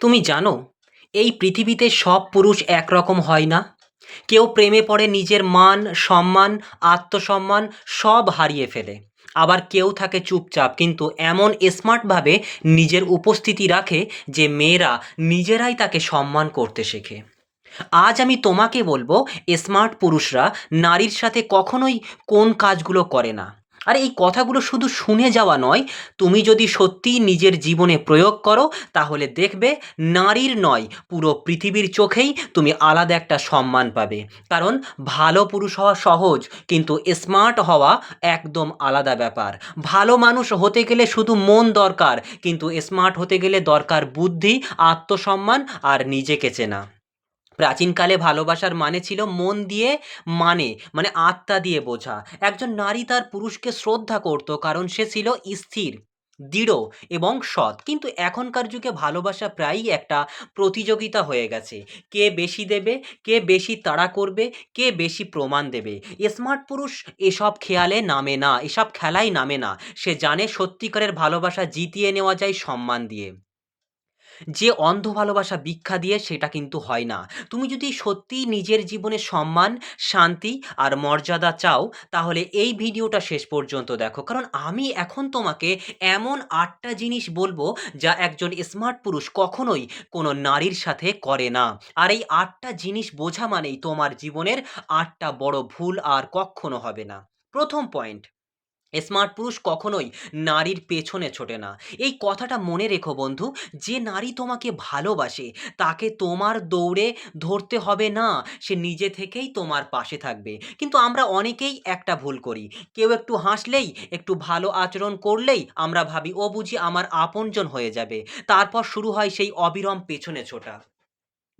তুমি জানো, এই পৃথিবীতে সব পুরুষ একরকম হয় না? কেউ প্রেমে পড়ে নিজের মান, সম্মান, আত্মসম্মান সব হারিয়ে ফেলে। আবার কেউ থাকে চুপচাপ, কিন্তু এমন স্মার্টভাবে নিজের উপস্থিতি রাখে যে মেয়েরা নিজেরাই তাকে সম্মান করতে শেখে। আজ আমি তোমাকে বলব, স্মার্ট পুরুষরা নারীর সাথে কখনোই কোন কাজগুলো করে না। আর এই কথাগুলো শুধু শুনে যাওয়া নয়, তুমি যদি সত্যিই নিজের জীবনে প্রয়োগ করো, তাহলে দেখবে নারীর নয়, পুরো পৃথিবীর চোখেই তুমি আলাদা একটা সম্মান পাবে। কারণ ভালো পুরুষ হওয়া সহজ, কিন্তু স্মার্ট হওয়া একদম আলাদা ব্যাপার। ভালো মানুষ হতে গেলে শুধু মন দরকার, কিন্তু স্মার্ট হতে গেলে দরকার বুদ্ধি, আত্মসম্মান আর নিজেকে চেনা। প্রাচীনকালে ভালোবাসার মানে ছিল মন দিয়ে মানে মানে আত্মা দিয়ে বোঝা। একজন নারী তার পুরুষকে শ্রদ্ধা করত, কারণ সে ছিল স্থির, দৃঢ় এবং সৎ। কিন্তু এখনকার যুগে ভালোবাসা প্রায়ই একটা প্রতিযোগিতা হয়ে গেছে। কে বেশি দেবে, কে বেশি তাড়া করবে, কে বেশি প্রমাণ দেবে। স্মার্ট পুরুষ এসব খেয়ালে নামে না, এসব খেলাই নামে না। সে জানে সত্যিকারের ভালোবাসা জিতিয়ে নেওয়া যায় সম্মান দিয়ে। যে অন্ধ ভালোবাসা ভিক্ষা দিয়ে সেটা কিন্তু হয় না। তুমি যদি সত্যিই নিজের জীবনে সম্মান, শান্তি আর মর্যাদা চাও, তাহলে এই ভিডিওটা শেষ পর্যন্ত দেখো। কারণ আমি এখন তোমাকে এমন আটটা জিনিস বলব যা একজন স্মার্ট পুরুষ কখনোই কোনো নারীর সাথে করে না। আর এই আটটা জিনিস বোঝা মানেই তোমার জীবনের আটটা বড় ভুল আর কখনো হবে না। প্রথম পয়েন্ট স্মার্ট পুরুষ কখনোই নারীর পেছনে ছোটে না। এই কথাটা মনে রেখো বন্ধু, যে নারী তোমাকে ভালোবাসে, তাকে তোমার দৌড়ে ধরতে হবে না, সে নিজে থেকেই তোমার পাশে থাকবে। কিন্তু আমরা অনেকেই একটা ভুল করি। কেউ একটু হাসলেই, একটু ভালো আচরণ করলেই আমরা ভাবি, ও বুঝি আমার আপনজন হয়ে যাবে। তারপর শুরু হয় সেই অবিরম পেছনে ছোটা।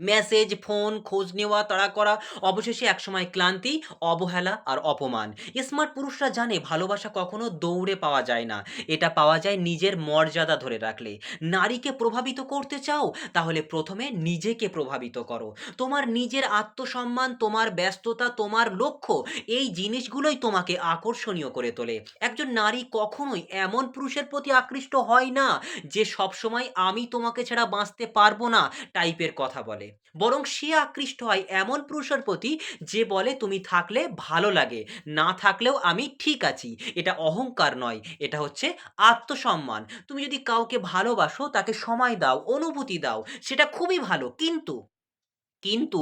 মেসেজ, ফোন, খোঁজ নেওয়া, তাড়া করা, অবশেষে একসময় ক্লান্তি, অবহেলা আর অপমান। স্মার্ট পুরুষরা জানে ভালোবাসা কখনো দৌড়ে পাওয়া যায় না। এটা পাওয়া যায় নিজের মর্যাদা ধরে রাখলে। নারীকে প্রভাবিত করতে চাও, তাহলে প্রথমে নিজেকে প্রভাবিত করো। তোমার নিজের আত্মসম্মান, তোমার ব্যস্ততা, তোমার লক্ষ্য, এই জিনিসগুলোই তোমাকে আকর্ষণীয় করে তোলে। একজন নারী কখনোই এমন পুরুষের প্রতি আকৃষ্ট হয় না, যে সবসময় আমি তোমাকে ছাড়া বাঁচতে পারব না টাইপের কথা বলে। বরং সে আকৃষ্ট হয় এমন পুরুষের প্রতি যে বলে, তুমি থাকলে ভালো লাগে, না থাকলেও আমি ঠিক আছি। এটা অহংকার নয়, এটা হচ্ছে আত্মসম্মান। তুমি যদি কাউকে ভালোবাসো, তাকে সময় দাও, অনুভূতি দাও, সেটা খুবই ভালো, কিন্তু কিন্তু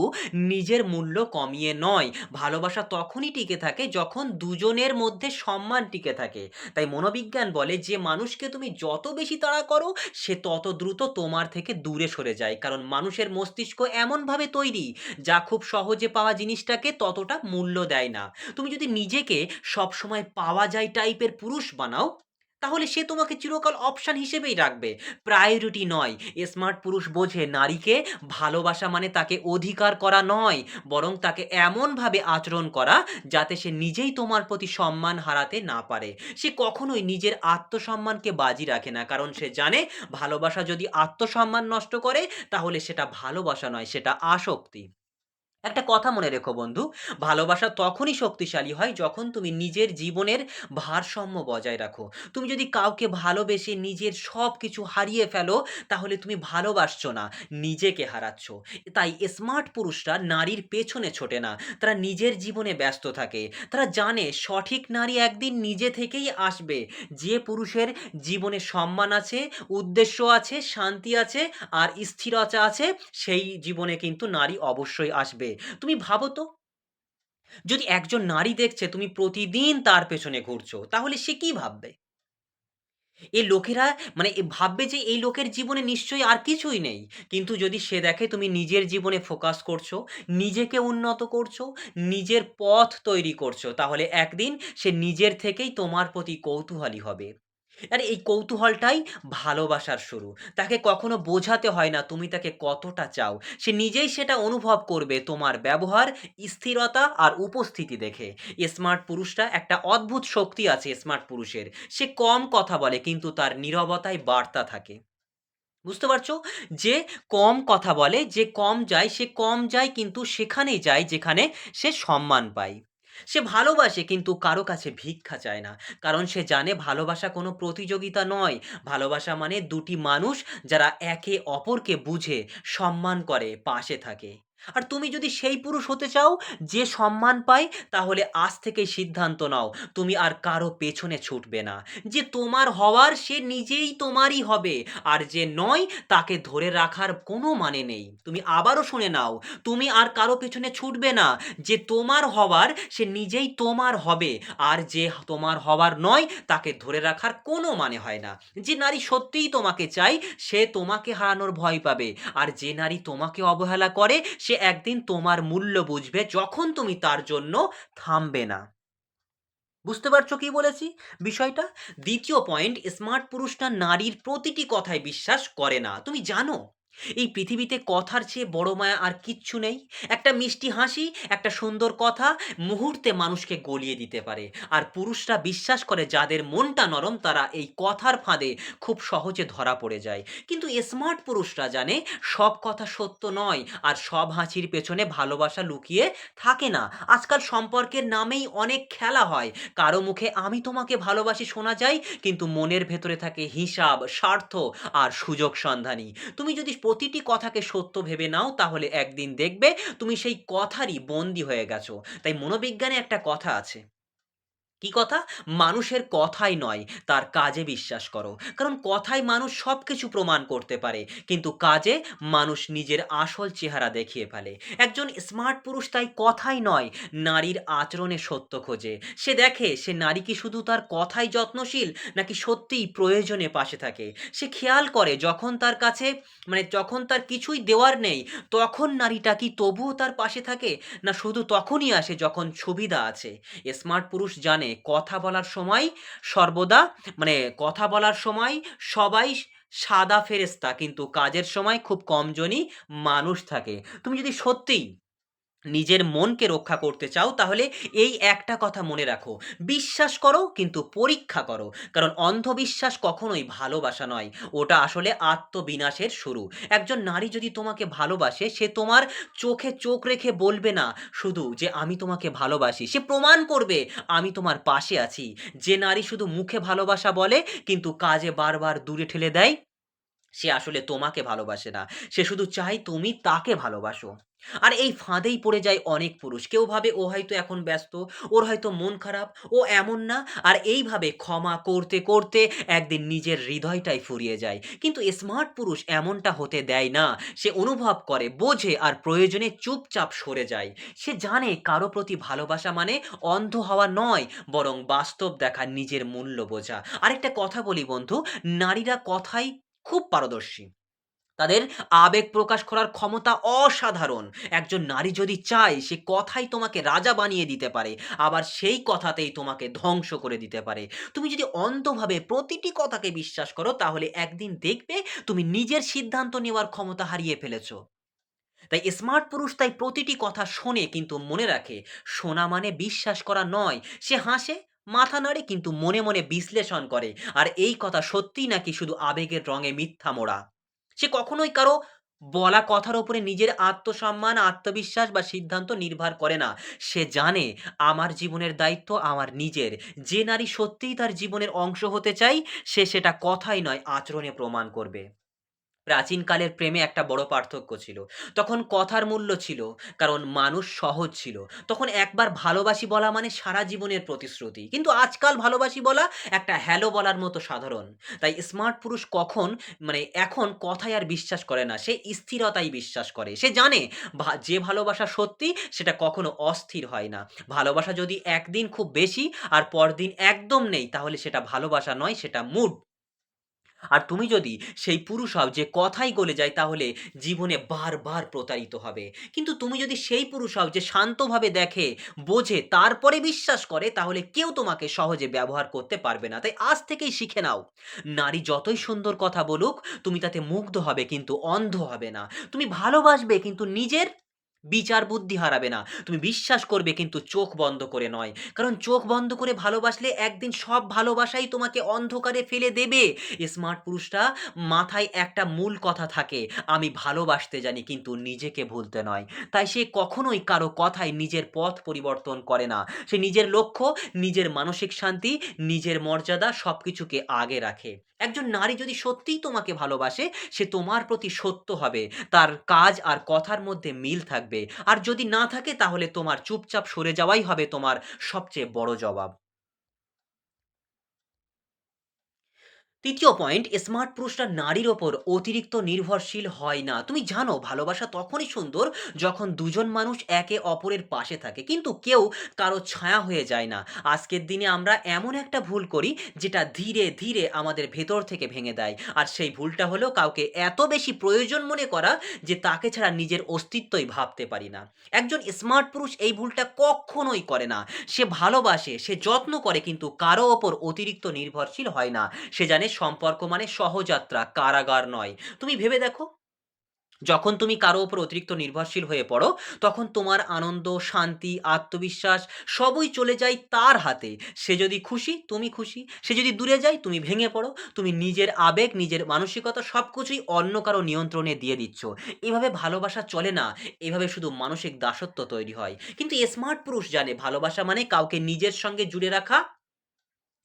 নিজের মূল্য কমিয়ে নয়। ভালোবাসা তখনই টিকে থাকে যখন দুজনের মধ্যে সম্মান টিকে থাকে। তাই মনোবিজ্ঞান বলে যে মানুষকে তুমি যত বেশি তাড়া করো, সে তত দ্রুত তোমার থেকে দূরে সরে যায়। কারণ মানুষের মস্তিষ্ক এমনভাবে তৈরি যা খুব সহজে পাওয়া জিনিসটাকে ততটা মূল্য দেয় না। তুমি যদি নিজেকে সবসময় পাওয়া যায় টাইপের পুরুষ বানাও তাহলে সে তোমাকে চিরকাল অপশান হিসেবেই রাখবে। প্রায়োরিটি নয়। স্মার্ট পুরুষ বোঝে, নারীকে ভালোবাসা মানে তাকে অধিকার করা নয়, বরং তাকে এমনভাবে আচরণ করা যাতে সে নিজেই তোমার প্রতি সম্মান হারাতে না পারে। সে কখনোই নিজের আত্মসম্মানকে বাজি রাখে না, কারণ সে জানে ভালোবাসা যদি আত্মসম্মান নষ্ট করে, তাহলে সেটা ভালোবাসা নয়, সেটা আসক্তি। একটা কথা মনে রেখো বন্ধু, ভালোবাসা তখনই শক্তিশালী হয় যখন তুমি নিজের জীবনের ভারসাম্য বজায় রাখো। তুমি যদি কাউকে ভালোবেসে নিজের সব কিছু হারিয়ে ফেলো, তাহলে তুমি ভালোবাসছো না, নিজেকে হারাচ্ছ। তাই স্মার্ট পুরুষরা নারীর পেছনে ছোটে না, তারা নিজের জীবনে ব্যস্ত থাকে। তারা জানে সঠিক নারী একদিন নিজে থেকেই আসবে। যে পুরুষের জীবনে সম্মান আছে, উদ্দেশ্য আছে, শান্তি আছে, আর স্থিরতা আছে, সেই জীবনে কিন্তু নারী অবশ্যই আসবে। তুমি ভাবো তো। যদি একজন নারী দেখছে তুমি প্রতিদিন তার পেছনে ঘুরছো, তাহলে সে কি ভাববে? এই লোকেরা মানে ভাববে যে এই লোকের জীবনে নিশ্চয়ই আর কিছুই নেই। কিন্তু যদি সে দেখে তুমি নিজের জীবনে ফোকাস করছ, নিজেকে উন্নত করছ, নিজের পথ তৈরি করছ, তাহলে একদিন সে নিজের থেকেই তোমার প্রতি কৌতূহলী হবে। আর, এই কৌতূহলটাই ভালোবাসার শুরু। তাকে কখনো বোঝাতে হয় না তুমি তাকে কতটা চাও। সে নিজেই সেটা অনুভব করবে তোমার ব্যবহার, স্থিরতা আর উপস্থিতি দেখে। স্মার্ট পুরুষটা একটা অদ্ভুত শক্তি আছে স্মার্ট পুরুষের। সে কম কথা বলে কিন্তু তার নীরবতায় বার্তা থাকে। বুঝতে পারছ? যে কম কথা বলে, যে কম যায়, সে কম যায় কিন্তু সেখানেই যায় যেখানে সে সম্মান পায়। সে ভালোবাসে কিন্তু কারও কাছে ভিক্ষা চায় না। কারণ সে জানে ভালোবাসা কোনো প্রতিযোগিতা নয়। ভালোবাসা মানে দুটি মানুষ যারা একে অপরকে বুঝে, সম্মান করে, পাশে থাকে। আর তুমি যদি সেই পুরুষ হতে চাও, যে সম্মান পায়, তাহলে আজ থেকেই সিদ্ধান্ত নাও, তুমি আর কারও পেছনে ছুটবে না। যে তোমার হওয়ার, সে নিজেই তোমারই হবে, আর যে নয়, তাকে ধরে রাখার কোনো মানে নেই। তুমি আবারও শুনে নাও, তুমি আর কারও পেছনে ছুটবে না। যে তোমার হওয়ার, সে নিজেই তোমার হবে, আর যে তোমার হওয়ার নয়, তাকে ধরে রাখার কোনো মানে হয় না। যে নারী সত্যিই তোমাকে চাই সে তোমাকে হারানোর ভয় পাবে, আর যে নারী তোমাকে অবহেলা করে, সে একদিন তোমার মূল্য বুঝবে যখন তুমি তার জন্য থামবে না। বুঝতে পারছ কি বলেছি? বিষয়টা? দ্বিতীয় পয়েন্ট স্মার্ট পুরুষটা নারীর প্রতিটি কথায় বিশ্বাস করে না। তুমি জানো? এই পৃথিবীতে কথার চেয়ে বড় মায়া আর কিচ্ছু নেই। একটা মিষ্টি হাসি, একটা সুন্দর কথা মুহূর্তে মানুষকে গলিয়ে দিতে পারে। আর পুরুষরা বিশ্বাস করে যাদের মনটা নরম, তারা এই কথার ফাঁদে খুব সহজে ধরা পড়ে যায়। কিন্তু স্মার্ট পুরুষরা জানে, সব কথা সত্য নয় আর সব হাসির পেছনে ভালোবাসা লুকিয়ে থাকে না। আজকাল সম্পর্কের নামেই অনেক খেলা হয়। কারও মুখে আমি তোমাকে ভালোবাসি শোনা যায়, কিন্তু মনের ভেতরে থাকে হিসাব, স্বার্থ আর সুযোগ সন্ধানী। তুমি যদি প্রতিটি কথাকে সত্য ভেবে নাও, তাহলে একদিন দেখবে তুমি সেই কথারই বন্দী হয়ে গেছো। তাই মনোবিজ্ঞানে একটা কথা আছে। কি কথা? মানুষের কথাই নয়, তার কাজে বিশ্বাস করো। কারণ কথায় মানুষ সব কিছু প্রমাণ করতে পারে, কিন্তু কাজে মানুষ নিজের আসল চেহারা দেখিয়ে ফেলে। একজন স্মার্ট পুরুষ তাই কথাই নয়, নারীর আচরণে সত্য খোঁজে। সে দেখে, সে নারী কি শুধু তার কথাই যত্নশীল, নাকি সত্যিই প্রয়োজনে পাশে থাকে? সে খেয়াল করে, যখন তার কাছে মানে যখন তার কিছুই দেওয়ার নেই, তখন নারীটা কি তবুও তার পাশে থাকে? না শুধু তখনই আসে যখন সুবিধা আছে? স্মার্ট পুরুষ জানে কথা বলার সময় সর্বদা মানে কথা বলার সময় সবাই সাদা ফেরেস্তা কিন্তু কাজের সময় খুব কমজনই মানুষ থাকে। তুমি যদি সত্যিই নিজের মনকে রক্ষা করতে চাও, তাহলে এই একটা কথা মনে রাখো। বিশ্বাস করো, কিন্তু পরীক্ষা করো। কারণ অন্ধবিশ্বাস কখনোই ভালোবাসা নয়। ওটা আসলে আত্মবিনাশের শুরু। একজন নারী যদি তোমাকে ভালোবাসে, সে তোমার চোখে চোখ রেখে বলবে না, শুধু যে আমি তোমাকে ভালোবাসি। সে প্রমাণ করবে, আমি তোমার পাশে আছি। যে নারী শুধু মুখে ভালোবাসা বলে, কিন্তু কাজে বারবার দূরে ঠেলে দেয় সে আসলে তোমাকে ভালোবাসে না। সে শুধু চায় তুমি তাকে ভালোবাসো। আর এই ফাঁদেই পড়ে যায় অনেক পুরুষ। কেউ ভাবে ও হয়তো এখন ব্যস্ত, ওর হয়তো মন খারাপ, ও এমন না। আর এইভাবে ক্ষমা করতে করতে একদিন নিজের হৃদয়টাই ফুরিয়ে যায়। কিন্তু স্মার্ট পুরুষ এমনটা হতে দেয় না। সে অনুভব করে, বোঝে আর প্রয়োজনে চুপচাপ সরে যায়। সে জানে কারও প্রতি ভালোবাসা মানে অন্ধ হওয়া নয়, বরং বাস্তব দেখা নিজের মূল্য বোঝা। আরেকটা কথা বলি বন্ধু, নারীরা কথাই খুব পারদর্শী। তাদের আবেগ প্রকাশ করার ক্ষমতা অসাধারণ। একজন নারী যদি চায়, সে কথাই তোমাকে রাজা বানিয়ে দিতে পারে, আবার সেই কথাতেই তোমাকে ধ্বংস করে দিতে পারে। তুমি যদি অন্ধভাবে প্রতিটি কথাকে বিশ্বাস করো, তাহলে একদিন দেখবে তুমি নিজের সিদ্ধান্ত নেওয়ার ক্ষমতা হারিয়ে ফেলেছ। তাই স্মার্ট পুরুষ তাই প্রতিটি কথা শোনে, কিন্তু মনে রাখে শোনা মানে বিশ্বাস করা নয়। সে হাসে মাথা নাড়ে কিন্তু মনে মনে বিশ্লেষণ করে, আর এই কথা সত্যিই নাকি শুধু আবেগের রঙে মিথ্যা মোড়া? সে কখনোই কারও বলা কথার উপরে নিজের আত্মসম্মান, আত্মবিশ্বাস বা সিদ্ধান্ত নির্ভর করে না। সে জানে, আমার জীবনের দায়িত্ব আমার নিজের। যে নারী সত্যিই তার জীবনের অংশ হতে চাই, সে সেটা কথাই নয়, আচরণে প্রমাণ করবে। প্রাচীনকালের প্রেমে একটা বড় পার্থক্য ছিল। তখন কথার মূল্য ছিল, কারণ মানুষ সহজ ছিল। তখন একবার ভালোবাসি বলা মানে সারা জীবনের প্রতিশ্রুতি। কিন্তু আজকাল ভালোবাসি বলা একটা হ্যালো বলার মতো সাধারণ। তাই স্মার্ট পুরুষ কখন মানে এখন কথায় আর বিশ্বাস করে না, সে স্থিরতাই বিশ্বাস করে। সে জানে যে ভালোবাসা সত্যি, সেটা কখনো অস্থির হয় না। ভালোবাসা যদি একদিন খুব বেশি আর পরদিন একদম নেই, তাহলে সেটা ভালোবাসা নয়, সেটা মুড আর তুমি যদি সেই পুরুষ হও যে কথাই গলে যায়, তাহলে জীবনে বারবার প্রতারিত হবে। কিন্তু তুমি যদি সেই পুরুষ হও যে শান্তভাবে দেখে, বোঝে, তারপরে বিশ্বাস করে, তাহলে কেউ তোমাকে সহজে ব্যবহার করতে পারবে না। তাই আজ থেকেই শিখে নাও। নারী যতই সুন্দর কথা বলুক, তুমি তাতে মুগ্ধ হবে, কিন্তু অন্ধ হবে না। তুমি ভালোবাসবে, কিন্তু নিজের বিচার বুদ্ধি হারাবে না। তুমি বিশ্বাস করবে কিন্তু চোখ বন্ধ করে নয়। কারণ চোখ বন্ধ করে ভালোবাসলে একদিন সব ভালোবাসাই তোমাকে অন্ধকারে ফেলে দেবে। স্মার্ট পুরুষরা মাথায় একটা মূল কথা থাকে, আমি ভালোবাসতে জানি কিন্তু নিজেকে ভুলতে নয়। তাই সে কখনোই কারও কথায় নিজের পথ পরিবর্তন করে না। সে নিজের লক্ষ্য, নিজের মানসিক শান্তি, নিজের মর্যাদা সবকিছুকে আগে রাখে। একজন নারী যদি সত্যিই তোমাকে ভালোবাসে, সে তোমার প্রতি সত্য হবে। তার কাজ আর কথার মধ্যে মিল থাকবে। আর যদি না থাকে তাহলে তোমার চুপচাপ সরে যাওয়াই হবে তোমার সবচেয়ে বড় জবাব। তৃতীয় পয়েন্ট স্মার্ট পুরুষরা নারীর ওপর অতিরিক্ত নির্ভরশীল হয় না। তুমি জানো ভালোবাসা তখনই সুন্দর যখন দুজন মানুষ একে অপরের পাশে থাকে। কিন্তু কেউ কারও ছায়া হয়ে যায় না। আজকের দিনে আমরা এমন একটা ভুল করি যেটা ধীরে, ধীরে আমাদের ভেতর থেকে ভেঙে দেয়। আর সেই ভুলটা হলো কাউকে এত বেশি প্রয়োজন মনে করা যে তাকে ছাড়া নিজের অস্তিত্বই ভাবতে পারি না। একজন স্মার্ট পুরুষ এই ভুলটা কক্ষনোই করে না। সে ভালোবাসে, সে যত্ন করে কিন্তু কারও ওপর অতিরিক্ত নির্ভরশীল হয় না। সে জানে সম্পর্ক মানে সহযাত্রা, কারাগার নয়। তুমি ভেবে দেখো, যখন তুমি কারও উপর অতিরিক্ত নির্ভরশীল হয়ে পড়ো, তখন তোমার আনন্দ, শান্তি, আত্মবিশ্বাস সবই চলে যায় তার হাতে। সে যদি খুশি, তুমি খুশি। সে যদি দূরে যায়, তুমি ভেঙে পড়ো। তুমি নিজের আবেগ, নিজের মানসিকতা সব কিছুই অন্য কারও নিয়ন্ত্রণে দিয়ে দিচ্ছ। এভাবে ভালোবাসা চলে না। এভাবে শুধু মানসিক দাসত্ব তৈরি হয়। কিন্তু স্মার্ট পুরুষ জানে ভালোবাসা মানে কাউকে নিজের সঙ্গে জুড়ে রাখা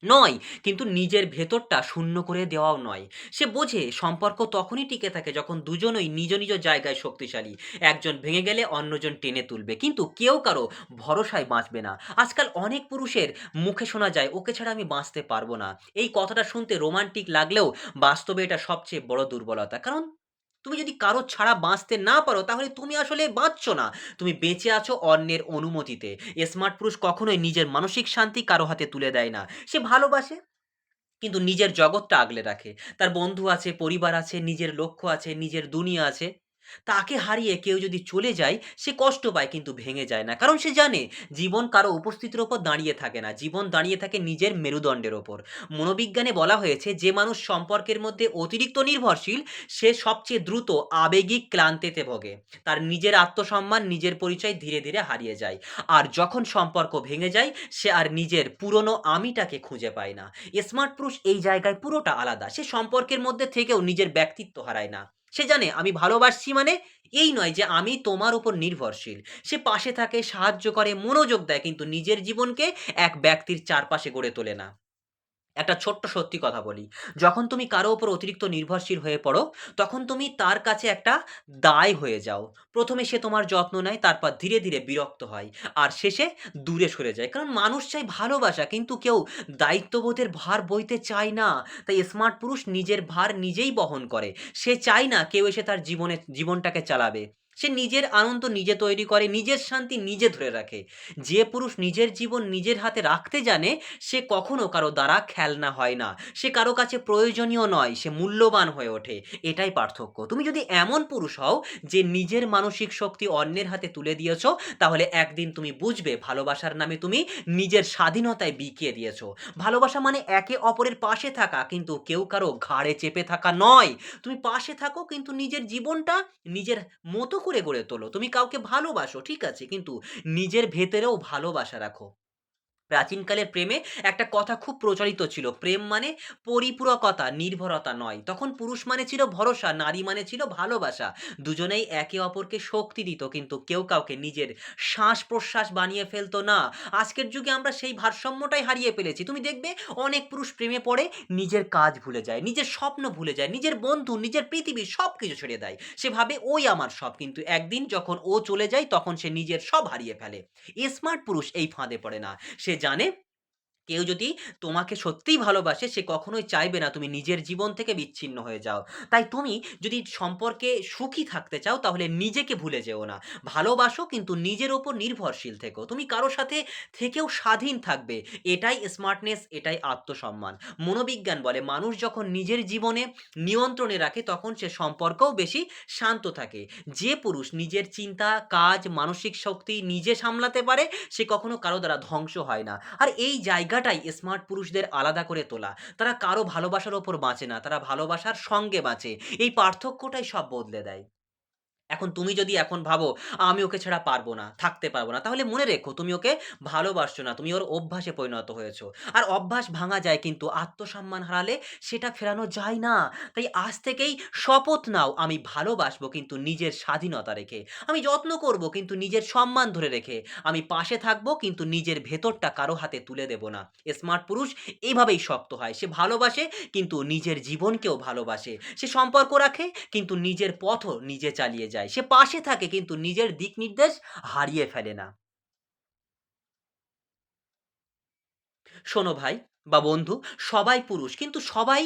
নয়, কিন্তু নিজের ভেতরটা শূন্য করে দেওয়াও নয়। সে বোঝে সম্পর্ক তখনই টিকে থাকে যখন দুজনই নিজ, নিজ জায়গায় শক্তিশালী। একজন ভেঙে গেলে অন্যজন টেনে তুলবে। কিন্তু কেউ কারও ভরসায় বাঁচবে না। আজকাল অনেক পুরুষের মুখে শোনা যায়, "ওকে ছাড়া আমি বাঁচতে পারব না।" এই কথাটা শুনতে রোমান্টিক লাগলেও বাস্তবে এটা সবচেয়ে বড় দুর্বলতা। কারণ তুমি যদি কারও ছাড়া বাঁচতে না পারো তাহলে তুমি আসলে বাঁচছো না। তুমি বেঁচে আছো অন্যের অনুমতিতে। স্মার্ট পুরুষ কখনোই নিজের মানসিক শান্তি কারও হাতে তুলে দেয় না। সে ভালোবাসে কিন্তু নিজের জগৎটা আগলে রাখে। তার বন্ধু আছে, পরিবার আছে, নিজের লক্ষ্য আছে, নিজের দুনিয়া আছে। তাকে হারিয়ে কেউ যদি চলে যায়, সে কষ্ট পায় কিন্তু ভেঙে যায় না। কারণ সে জানে জীবন কারও উপস্থিতির ওপর দাঁড়িয়ে থাকে না। জীবন দাঁড়িয়ে থাকে নিজের মেরুদণ্ডের ওপর। মনোবিজ্ঞানে বলা হয়েছে যে মানুষ সম্পর্কের মধ্যে অতিরিক্ত নির্ভরশীল, সে সবচেয়ে দ্রুত আবেগিক ক্লান্তিতে ভোগে। তার নিজের আত্মসম্মান, নিজের পরিচয় ধীরে, ধীরে হারিয়ে যায়। আর যখন সম্পর্ক ভেঙে যায়, সে আর নিজের পুরনো আমিটাকে খুঁজে পায় না। স্মার্ট পুরুষ এই জায়গায় পুরোটা আলাদা। সে সম্পর্কের মধ্যে থেকেও নিজের ব্যক্তিত্ব হারায় না। সে জানে আমি ভালোবাসছি মানে এই নয় যে আমি তোমার উপর নির্ভরশীল। সে পাশে থাকে, সাহায্য করে, মনোযোগ দেয় কিন্তু নিজের জীবনকে এক ব্যক্তির চারপাশে গড়ে তোলে না। একটা ছোট্ট সত্যি কথা বলি। যখন তুমি কারও ওপর অতিরিক্ত নির্ভরশীল হয়ে পড়ো, তখন তুমি তার কাছে একটা দায় হয়ে যাও। প্রথমে সে তোমার যত্ন নেয়, তারপর ধীরে, ধীরে বিরক্ত হয়। আর শেষে দূরে সরে যায়। কারণ মানুষ চায় ভালোবাসা কিন্তু কেউ দায়িত্ববোধের ভার বইতে চায় না। তাই স্মার্ট পুরুষ নিজের ভার নিজেই বহন করে। সে চায় না কেউ এসে তার জীবনে জীবনটাকে চালাবে। সে নিজের আনন্দ নিজে তৈরি করে, নিজের শান্তি নিজে ধরে রাখে। যে পুরুষ নিজের জীবন নিজের হাতে রাখতে জানে, সে কখনো কারও দ্বারা খেলনা হয় না। সে কারও কাছে প্রয়োজনীয় নয়, সে মূল্যবান হয়ে ওঠে। এটাই পার্থক্য। তুমি যদি এমন পুরুষ হও যে নিজের মানসিক শক্তি অন্যের হাতে তুলে দিয়েছ, তাহলে একদিন তুমি বুঝবে ভালোবাসার নামে তুমি নিজের স্বাধীনতায় বিকিয়ে দিয়েছ। ভালোবাসা মানে একে অপরের পাশে থাকা কিন্তু কেউ কারও ঘাড়ে চেপে থাকা নয়। তুমি পাশে থাকো কিন্তু নিজের জীবনটা নিজের মতো করে গড়ে তোলো। তুমি কাউকে ভালোবাসো ঠিক আছে, কিন্তু নিজের ভেতরেও ভালোবাসা রাখো। প্রাচীনকালে প্রেমে একটা কথা খুব প্রচলিত ছিল। প্রেম মানে পরিপূরকতা, নির্ভরতা নয়। তখন পুরুষ মানে ছিল ভরসা, নারী মানে ছিল ভালোবাসা। দুজনেই একে অপরকে শক্তি দিত কিন্তু কেউ কাউকে নিজের শ্বাস-প্রশ্বাস বানিয়ে ফেলতো না। আজকের যুগে আমরা সেই ভারসাম্যটাই হারিয়ে ফেলেছি। তুমি দেখবে অনেক পুরুষ প্রেমে পড়ে নিজের কাজ ভুলে যায়, নিজের স্বপ্ন ভুলে যায়, নিজের বন্ধু, নিজের পৃথিবী সব কিছু ছেড়ে দেয়। সে ভাবে ওই আমার সব। কিন্তু একদিন যখন ও চলে যায় তখন সে নিজের সব হারিয়ে ফেলে। স্মার্ট পুরুষ এই ফাঁদে পড়ে না। সে জানে কেউ যদি তোমাকে সত্যিই ভালোবাসে সে কখনোই চাইবে না তুমি নিজের জীবন থেকে বিচ্ছিন্ন হয়ে যাও। তাই তুমি যদি সম্পর্কে সুখী থাকতে চাও তাহলে নিজেকে ভুলে যেও না। ভালোবাসো কিন্তু নিজের ওপর নির্ভরশীল থেকো। তুমি কারও সাথে থেকেও স্বাধীন থাকবে। এটাই স্মার্টনেস, এটাই আত্মসম্মান। মনোবিজ্ঞান বলে মানুষ যখন নিজের জীবনে নিয়ন্ত্রণে রাখে তখন সে সম্পর্কও বেশি শান্ত থাকে। যে পুরুষ নিজের চিন্তা, কাজ, মানসিক শক্তি নিজে সামলাতে পারে সে কখনো কারও দ্বারা ধ্বংস হয় না। আর এই জায়গাটাই স্মার্ট পুরুষদের আলাদা করে তোলা। তারা কারও ভালোবাসার ওপর বাঁচে না, তারা ভালোবাসার সঙ্গে বাঁচে। এই পার্থক্যটাই সব বদলে দেয়। এখন তুমি যদি এখন ভাবো, আমি ওকে ছাড়া পারব না, থাকতে পারব না, তাহলে মনে রেখো, তুমি ওকে ভালোবাসছো না, তুমি ওর অভ্যাসে পরিণত হয়েছো। আর অভ্যাস ভাঙা যায় কিন্তু আত্মসম্মান হারালে সেটা ফেরানো যায় না। তাই আজ থেকেই শপথ নাও, আমি ভালোবাসবো কিন্তু নিজের স্বাধীনতা রেখে, আমি যত্ন করব কিন্তু নিজের সম্মান ধরে রেখে, আমি পাশে থাকব কিন্তু নিজের ভেতরটা কারও হাতে তুলে দেব না। স্মার্ট পুরুষ এইভাবেই শক্ত হয়, সে ভালোবাসে কিন্তু নিজের জীবনকেও ভালোবাসে, সে সম্পর্ক রাখে কিন্তু নিজের পথও নিজে চালিয়ে যায়। সে পাশে থাকে কিন্তু নিজের দিক নির্দেশ হারিয়ে ফেলে না। শোনো ভাই বা বন্ধু, সবাই পুরুষ, কিন্তু সবাই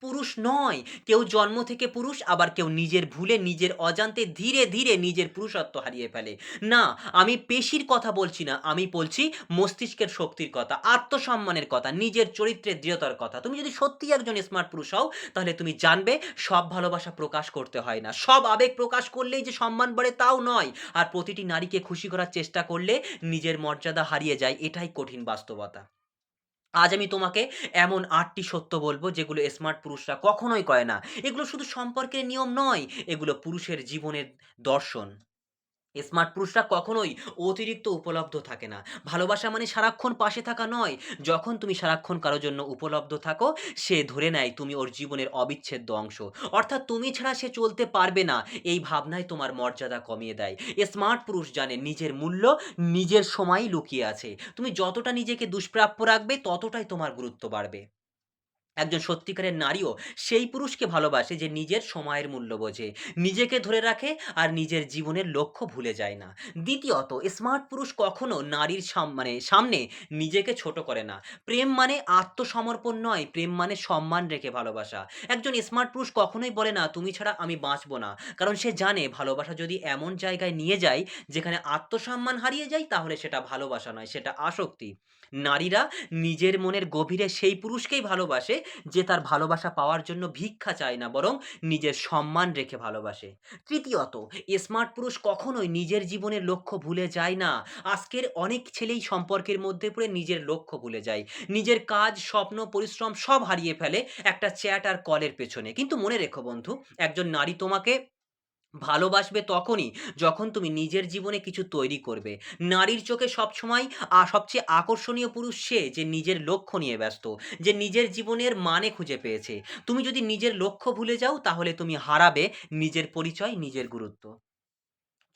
পুরুষ নয়। কেউ জন্ম থেকে পুরুষ, আবার কেউ নিজের ভুলে নিজের অজান্তে ধীরে ধীরে নিজের পুরুষত্ব হারিয়ে ফেলে। না, আমি পেশির কথা বলছি না, আমি বলছি মস্তিষ্কের শক্তির কথা, আত্মসম্মানের কথা, নিজের চরিত্রের দৃঢ়তার কথা। তুমি যদি সত্যি একজন স্মার্ট পুরুষ হও, তাহলে তুমি জানবে সব ভালোবাসা প্রকাশ করতে হয় না। সব আবেগ প্রকাশ করলেই যে সম্মান বাড়ে তাও নয়। আর প্রতিটি নারীকে খুশি করার চেষ্টা করলে নিজের মর্যাদা হারিয়ে যায়, এটাই কঠিন বাস্তবতা। আজ আমি তোমাকে এমন আটটি সত্য বলব যেগুলো স্মার্ট পুরুষরা কখনোই কয় না। এগুলো শুধু সম্পর্কের নিয়ম নয়, এগুলো পুরুষের জীবনের দর্শন। স্মার্ট পুরুষরা কখনোই অতিরিক্ত উপলব্ধ থাকে না। ভালোবাসা মানে সারাক্ষণ পাশে থাকা নয়। যখন তুমি সারাক্ষণ কারও জন্য উপলব্ধ থাকো, সে ধরে নেয় তুমি ওর জীবনের অবিচ্ছেদ্য অংশ। অর্থাৎ তুমি ছাড়া সে চলতে পারবে না। এই ভাবনায় তোমার মর্যাদা কমিয়ে দেয়। স্মার্ট পুরুষ জানে নিজের মূল্য, নিজের সময়ই লুকিয়ে আছে। তুমি যতটা নিজেকে দুষ্প্রাপ্য রাখবে, ততটাই তোমার গুরুত্ব বাড়বে। একজন সত্যিকারের নারীও সেই পুরুষকে ভালোবাসে যে নিজের সময়ের মূল্য বোঝে, নিজেকে ধরে রাখে আর নিজের জীবনের লক্ষ্য ভুলে যায় না। দ্বিতীয়ত স্মার্ট পুরুষ কখনো নারীর মানে সামনে নিজেকে ছোট করে না। প্রেম মানে আত্মসমর্পণ নয়, প্রেম মানে সম্মান রেখে ভালোবাসা। একজন স্মার্ট পুরুষ কখনোই বলে না, তুমি ছাড়া আমি বাঁচবো না। কারণ সে জানে ভালোবাসা যদি এমন জায়গায় নিয়ে যায়, যেখানে আত্মসম্মান হারিয়ে যায়, তাহলে সেটা ভালোবাসা নয়, সেটা আসক্তি। নারীরা নিজের মনের গভীরে সেই পুরুষকেই ভালোবাসে যে তার ভালোবাসা পাওয়ার জন্য ভিক্ষা চায় না, বরং নিজের সম্মান রেখে ভালোবাসে। তৃতীয়ত স্মার্ট পুরুষ কখনোই নিজের জীবনের লক্ষ্য ভুলে যায় না। আজকের অনেক ছেলেই সম্পর্কের মধ্যে পড়ে নিজের লক্ষ্য ভুলে যায়। নিজের কাজ, স্বপ্ন, পরিশ্রম সব হারিয়ে ফেলে একটা চ্যাট আর কলের পেছনে। কিন্তু মনে রেখো বন্ধু, একজন নারী তোমাকে ভালোবাসবে তখনই যখন তুমি নিজের জীবনে কিছু তৈরি করবে। নারীর চোখে সবসময় সবচেয়ে আকর্ষণীয় পুরুষ সে যে নিজের লক্ষ্য নিয়ে ব্যস্ত, যে নিজের জীবনের মানে খুঁজে পেয়েছে। তুমি যদি নিজের লক্ষ্য ভুলে যাও তাহলে তুমি হারাবে নিজের পরিচয়, নিজের গুরুত্ব।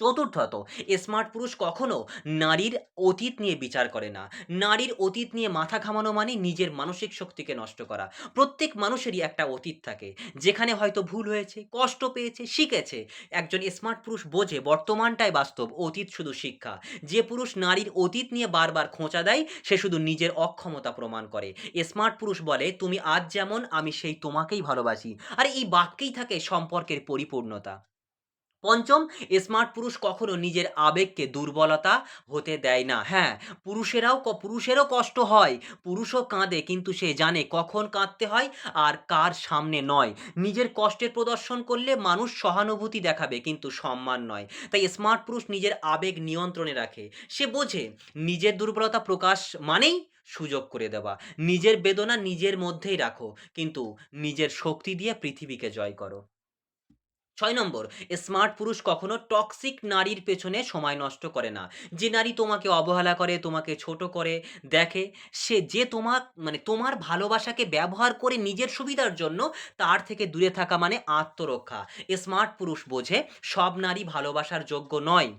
চতুর্থত স্মার্ট পুরুষ কখনো নারীর অতীত নিয়ে বিচার করে না। নারীর অতীত নিয়ে মাথা ঘামানো মানে নিজের মানসিক শক্তিকে নষ্ট করা। প্রত্যেক মানুষেরই একটা অতীত থাকে, যেখানে হয়তো ভুল হয়েছে, কষ্ট পেয়েছে, শিখেছে। একজন স্মার্ট পুরুষ বোঝে বর্তমানটাই বাস্তব, অতীত শুধু শিক্ষা। যে পুরুষ নারীর অতীত নিয়ে বারবার খোঁচা দেয়, সে শুধু নিজের অক্ষমতা প্রমাণ করে। স্মার্ট পুরুষ বলে, তুমি আজ যেমন, আমি সেই তোমাকেই ভালোবাসি। আর, এই বাক্যেই থাকে সম্পর্কের পরিপূর্ণতা। পঞ্চম, স্মার্ট পুরুষ কখনো নিজের আবেগকে দুর্বলতা হতে দেয় না। হ্যাঁ পুরুষেরাও পুরুষেরও কষ্ট হয়। পুরুষও কাঁদে, কিন্তু সে জানে কখন কাঁদতে হয় আর কার সামনে নয়। নিজের কষ্টের প্রদর্শন করলে মানুষ সহানুভূতি দেখাবে, কিন্তু সম্মান নয়। তাই স্মার্ট পুরুষ নিজের আবেগ নিয়ন্ত্রণে রাখে। সে বোঝে, নিজের দুর্বলতা প্রকাশ মানেই সুযোগ করে দেওয়া। নিজের বেদনা নিজের মধ্যেই রাখো, কিন্তু নিজের শক্তি দিয়ে পৃথিবীকে জয় করো। ছয় নম্বর স্মার্ট পুরুষ কখনো টক্সিক নারীর পেছনে সময় নষ্ট করে না। যে নারী তোমাকে অবহেলা করে, তোমাকে ছোট করে, দেখে, সে যে তোমার মানে তোমার ভালোবাসাকে ব্যবহার করে নিজের সুবিধার জন্য, তার থেকে দূরে থাকা মানে আত্মরক্ষা। স্মার্ট পুরুষ বোঝে, সব নারী ভালোবাসার যোগ্য নয়।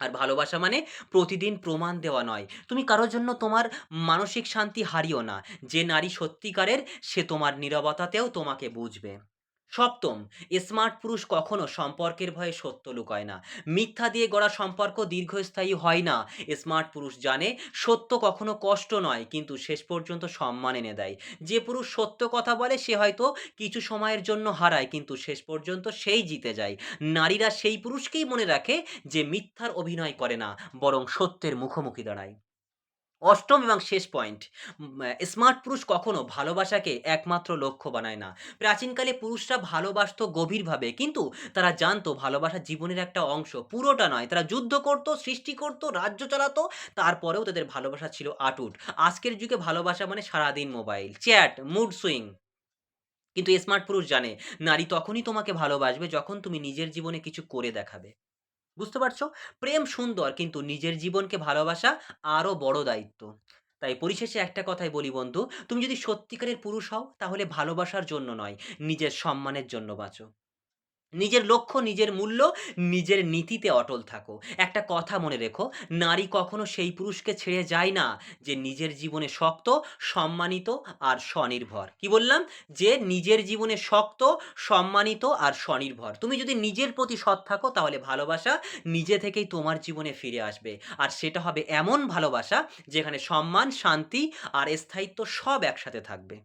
আর ভালোবাসা মানে প্রতিদিন প্রমাণ দেওয়া নয়। তুমি কারোর জন্য তোমার মানসিক শান্তি হারিও না। যে নারী সত্যিকারের, সে তোমার নীরবতাতেও তোমাকে বুঝবে। সপ্তম, স্মার্ট পুরুষ কখনো সম্পর্কের ভয়ে সত্য লুকায় না। মিথ্যা দিয়ে গড়া সম্পর্ক দীর্ঘস্থায়ী হয় না। স্মার্ট পুরুষ জানে, সত্য কখনো কষ্ট নয়, কিন্তু শেষ পর্যন্ত সম্মান এনে দেয়। যে পুরুষ সত্য কথা বলে, সে হয়তো কিছু সময়ের জন্য হারায়, কিন্তু শেষ পর্যন্ত সেই জিতে যায়। নারীরা সেই পুরুষকেই মনে রাখে যে মিথ্যার অভিনয় করে না, বরং সত্যের মুখোমুখি দাঁড়ায়। অষ্টম এবং শেষ পয়েন্ট স্মার্ট পুরুষ কখনো ভালোবাসাকে একমাত্র লক্ষ্য বানায় না। প্রাচীনকালে পুরুষরা ভালোবাসত গভীরভাবে, কিন্তু তারা জানতো ভালোবাসা জীবনের একটা অংশ। পুরোটা নয়, তারা যুদ্ধ করত, সৃষ্টি করত, রাজ্য চালাতো, তারপরেও তাদের ভালোবাসা ছিল আটুট। আজকের যুগে ভালোবাসা মানে সারাদিন মোবাইল চ্যাট মুড সুইং কিন্তু স্মার্ট পুরুষ জানে, নারী তখনই তোমাকে ভালোবাসবে যখন তুমি নিজের জীবনে কিছু করে দেখাবে। বুঝতে পারছ? প্রেম সুন্দর, কিন্তু নিজের জীবনকে ভালোবাসা আরও বড় দায়িত্ব। তাই পরিশেষে একটা কথাই বলি বন্ধু, তুমি যদি সত্যিকারের পুরুষ হও, তাহলে ভালোবাসার জন্য নয়, নিজের সম্মানের জন্য বাঁচো। নিজের লক্ষ্য, নিজের মূল্য, নিজের নীতিতে অটল থাকো। একটা কথা মনে রেখো, নারী কখনো সেই পুরুষকে ছেড়ে যায় না যে নিজের জীবনে শক্ত, সম্মানিত আর স্বনির্ভর। কি বললাম? যে নিজের জীবনে শক্ত, সম্মানিত আর স্বনির্ভর। তুমি যদি নিজের প্রতি সৎ থাকো, তাহলে ভালোবাসা নিজে থেকেই তোমার জীবনে ফিরে আসবে। আর সেটা হবে এমন ভালোবাসা যেখানে সম্মান, শান্তি আর স্থায়িত্ব সব একসাথে থাকবে।